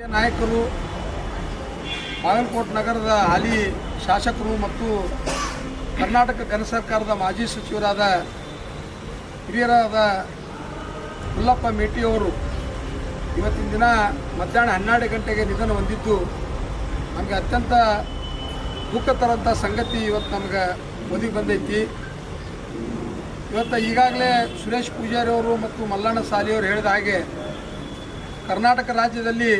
ನಾಯಕರು, ಬಾಗಲಕೋಟೆ ನಗರದ ಹಾಲಿ ಶಾಸಕರು ಮತ್ತು ಕರ್ನಾಟಕ ಘನ ಸರ್ಕಾರದ ಮಾಜಿ ಸಚಿವರಾದ ಹಿರಿಯರಾದ ಮೇಟಿ ಮೇಟಿಯವರು ಇವತ್ತಿನ ದಿನ ಮಧ್ಯಾಹ್ನ ಹನ್ನೆರಡು ಗಂಟೆಗೆ ನಿಧನ ಹೊಂದಿದ್ದು ನಮಗೆ ಅತ್ಯಂತ ದುಃಖ ತರಂಥ ಸಂಗತಿ ಇವತ್ತು ನಮ್ಗೆ ಒದಗಿ ಬಂದೈತಿ. ಇವತ್ತು ಈಗಾಗಲೇ ಸುರೇಶ್ ಪೂಜಾರಿ ಅವರು ಮತ್ತು ಮಲ್ಲಣ್ಣ ಸಾಲಿಯವರು ಹೇಳಿದ ಹಾಗೆ ಕರ್ನಾಟಕ ರಾಜ್ಯದಲ್ಲಿ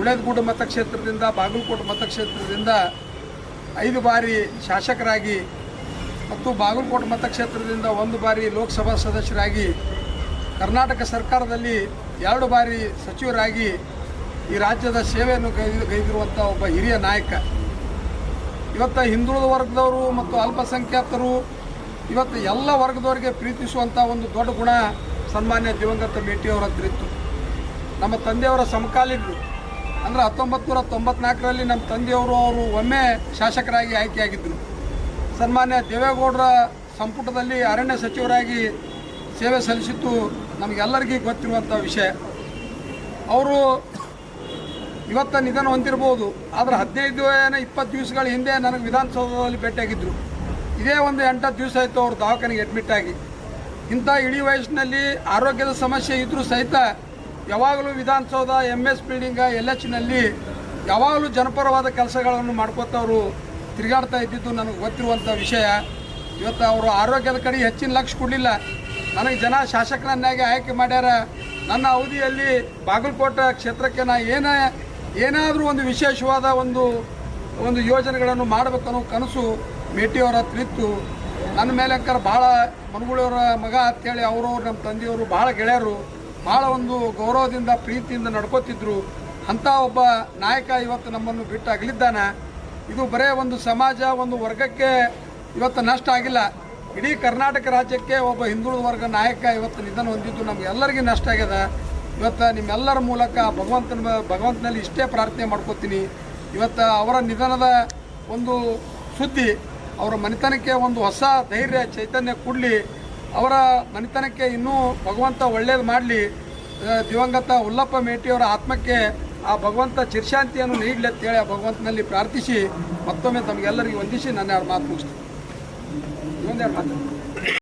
ಉಳೇದಗೂಡು ಮತಕ್ಷೇತ್ರದಿಂದ, ಬಾಗಲಕೋಟೆ ಮತಕ್ಷೇತ್ರದಿಂದ ಐದು ಬಾರಿ ಶಾಸಕರಾಗಿ ಮತ್ತು ಬಾಗಲಕೋಟೆ ಮತಕ್ಷೇತ್ರದಿಂದ ಒಂದು ಬಾರಿ ಲೋಕಸಭಾ ಸದಸ್ಯರಾಗಿ, ಕರ್ನಾಟಕ ಸರ್ಕಾರದಲ್ಲಿ ಎರಡು ಬಾರಿ ಸಚಿವರಾಗಿ ಈ ರಾಜ್ಯದ ಸೇವೆಯನ್ನು ಕೈದಿರುವಂಥ ಒಬ್ಬ ಹಿರಿಯ ನಾಯಕ. ಇವತ್ತು ಹಿಂದುಳಿದ ವರ್ಗದವರು ಮತ್ತು ಅಲ್ಪಸಂಖ್ಯಾತರು ಇವತ್ತು ಎಲ್ಲ ವರ್ಗದವರಿಗೆ ಪ್ರೀತಿಸುವಂಥ ಒಂದು ದೊಡ್ಡ ಗುಣ ಸನ್ಮಾನ್ಯ ದಿವಂಗತ ಮೇಟಿಯವರ ಇತ್ತು. ನಮ್ಮ ತಂದೆಯವರ ಸಮಕಾಲೀನರು. ಅಂದರೆ ಹತ್ತೊಂಬತ್ತು ನೂರ ತೊಂಬತ್ನಾಲ್ಕರಲ್ಲಿ ನಮ್ಮ ತಂದೆಯವರು ಅವರು ಒಮ್ಮೆ ಶಾಸಕರಾಗಿ ಆಯ್ಕೆಯಾಗಿದ್ದರು. ಸನ್ಮಾನ್ಯ ದೇವೇಗೌಡರ ಸಂಪುಟದಲ್ಲಿ ಅರಣ್ಯ ಸಚಿವರಾಗಿ ಸೇವೆ ಸಲ್ಲಿಸಿದ್ದು ನಮಗೆಲ್ಲರಿಗೂ ಗೊತ್ತಿರುವಂಥ ವಿಷಯ. ಅವರು ಇವತ್ತು ನಿಧನ ಹೊಂದಿರ್ಬೋದು ಆದರೆ ಹದಿನೈದು ಏನೋ ಇಪ್ಪತ್ತು ದಿವಸಗಳ ಹಿಂದೆ ನನಗೆ ವಿಧಾನಸೌಧದಲ್ಲಿ ಭೇಟಿಯಾಗಿದ್ದರು ಇದೇ ಒಂದು ಎಂಟತ್ತು ದಿವಸ ಆಯಿತು ಅವರು ದವಾಖಾನೆಗೆ ಅಡ್ಮಿಟ್ ಆಗಿ. ಇಂಥ ಇಳಿ ವಯಸ್ಸಿನಲ್ಲಿ ಆರೋಗ್ಯದ ಸಮಸ್ಯೆ ಇದ್ದರೂ ಸಹಿತ ಯಾವಾಗಲೂ ವಿಧಾನಸೌಧ ಎಂ ಎಸ್ ಬಿಲ್ಡಿಂಗ ಎಲ್ನಲ್ಲಿ ಯಾವಾಗಲೂ ಜನಪರವಾದ ಕೆಲಸಗಳನ್ನು ಮಾಡ್ಕೋತವರು ತಿರುಗಾಡ್ತಾ ಇದ್ದಿದ್ದು ನನಗೆ ಗೊತ್ತಿರುವಂಥ ವಿಷಯ. ಇವತ್ತು ಅವರು ಆರೋಗ್ಯದ ಕಡೆ ಹೆಚ್ಚಿನ ಲಕ್ಷ ಕೊಡಲಿಲ್ಲ. ನನಗೆ ಜನ ಶಾಸಕರನ್ನಾಗಿ ಆಯ್ಕೆ ಮಾಡ್ಯಾರ. ನನ್ನ ಅವಧಿಯಲ್ಲಿ ಬಾಗಲಕೋಟೆ ಕ್ಷೇತ್ರಕ್ಕೆ ನಾ ಏನ, ಏನಾದರೂ ಒಂದು ವಿಶೇಷವಾದ ಒಂದು ಒಂದು ಯೋಜನೆಗಳನ್ನು ಮಾಡಬೇಕನ್ನೋ ಕನಸು ಮೇಟಿಯವರ ಹತ್ರ ಇತ್ತು. ನನ್ನ ಮೇಲೆ ಅಂಕರ ಭಾಳ ಮನುಗಳವರ ಮಗ ಅಂತೇಳಿ ಅವರವ್ರು ನಮ್ಮ ತಂದೆಯವರು ಭಾಳ ಗೆಳೆಯರು. ಭಾಳ ಒಂದು ಗೌರವದಿಂದ, ಪ್ರೀತಿಯಿಂದ ನಡ್ಕೋತಿದ್ರು. ಅಂಥ ಒಬ್ಬ ನಾಯಕ ಇವತ್ತು ನಮ್ಮನ್ನು ಬಿಟ್ಟು ಅಗಲಿದ್ದಾನೆ ಇದು ಬರೇ ಒಂದು ಸಮಾಜ, ಒಂದು ವರ್ಗಕ್ಕೆ ಇವತ್ತು ನಷ್ಟ ಆಗಿಲ್ಲ. ಇಡೀ ಕರ್ನಾಟಕ ರಾಜ್ಯಕ್ಕೆ ಒಬ್ಬ ಹಿಂದುಳಿದ ವರ್ಗ ನಾಯಕ ಇವತ್ತು ನಿಧನ ಹೊಂದಿದ್ದು ನಮಗೆಲ್ಲರಿಗೂ ನಷ್ಟ ಆಗ್ಯದ. ಇವತ್ತು ನಿಮ್ಮೆಲ್ಲರ ಮೂಲಕ ಭಗವಂತನ ಭಗವಂತನಲ್ಲಿ ಇಷ್ಟೇ ಪ್ರಾರ್ಥನೆ ಮಾಡ್ಕೋತೀನಿ. ಇವತ್ತು ಅವರ ನಿಧನದ ಒಂದು ಸುದ್ದಿ, ಅವರ ಮನೆತನಕ್ಕೆ ಒಂದು ಹೊಸ ಧೈರ್ಯ, ಚೈತನ್ಯ ಕೊಡಲಿ. ಅವರ ಮನೆತನಕ್ಕೆ ಇನ್ನೂ ಭಗವಂತ ಒಳ್ಳೇದು ಮಾಡಲಿ. ದಿವಂಗತ ಉಲ್ಲಪ್ಪ ಮೇಟಿಯವರ ಆತ್ಮಕ್ಕೆ ಆ ಭಗವಂತ ಚಿರ್ಶಾಂತಿಯನ್ನು ನೀಡಲಿ ಅಂತೇಳಿ ಆ ಭಗವಂತನಲ್ಲಿ ಪ್ರಾರ್ಥಿಸಿ ಮತ್ತೊಮ್ಮೆ ತಮಗೆಲ್ಲರಿಗೂ ವಂದಿಸಿ. ನನ್ನ ಎರಡು ಮಾತು ಮುಗಿಸ್ತೀನಿ. ಇನ್ನೊಂದೆರಡು ಮಾತು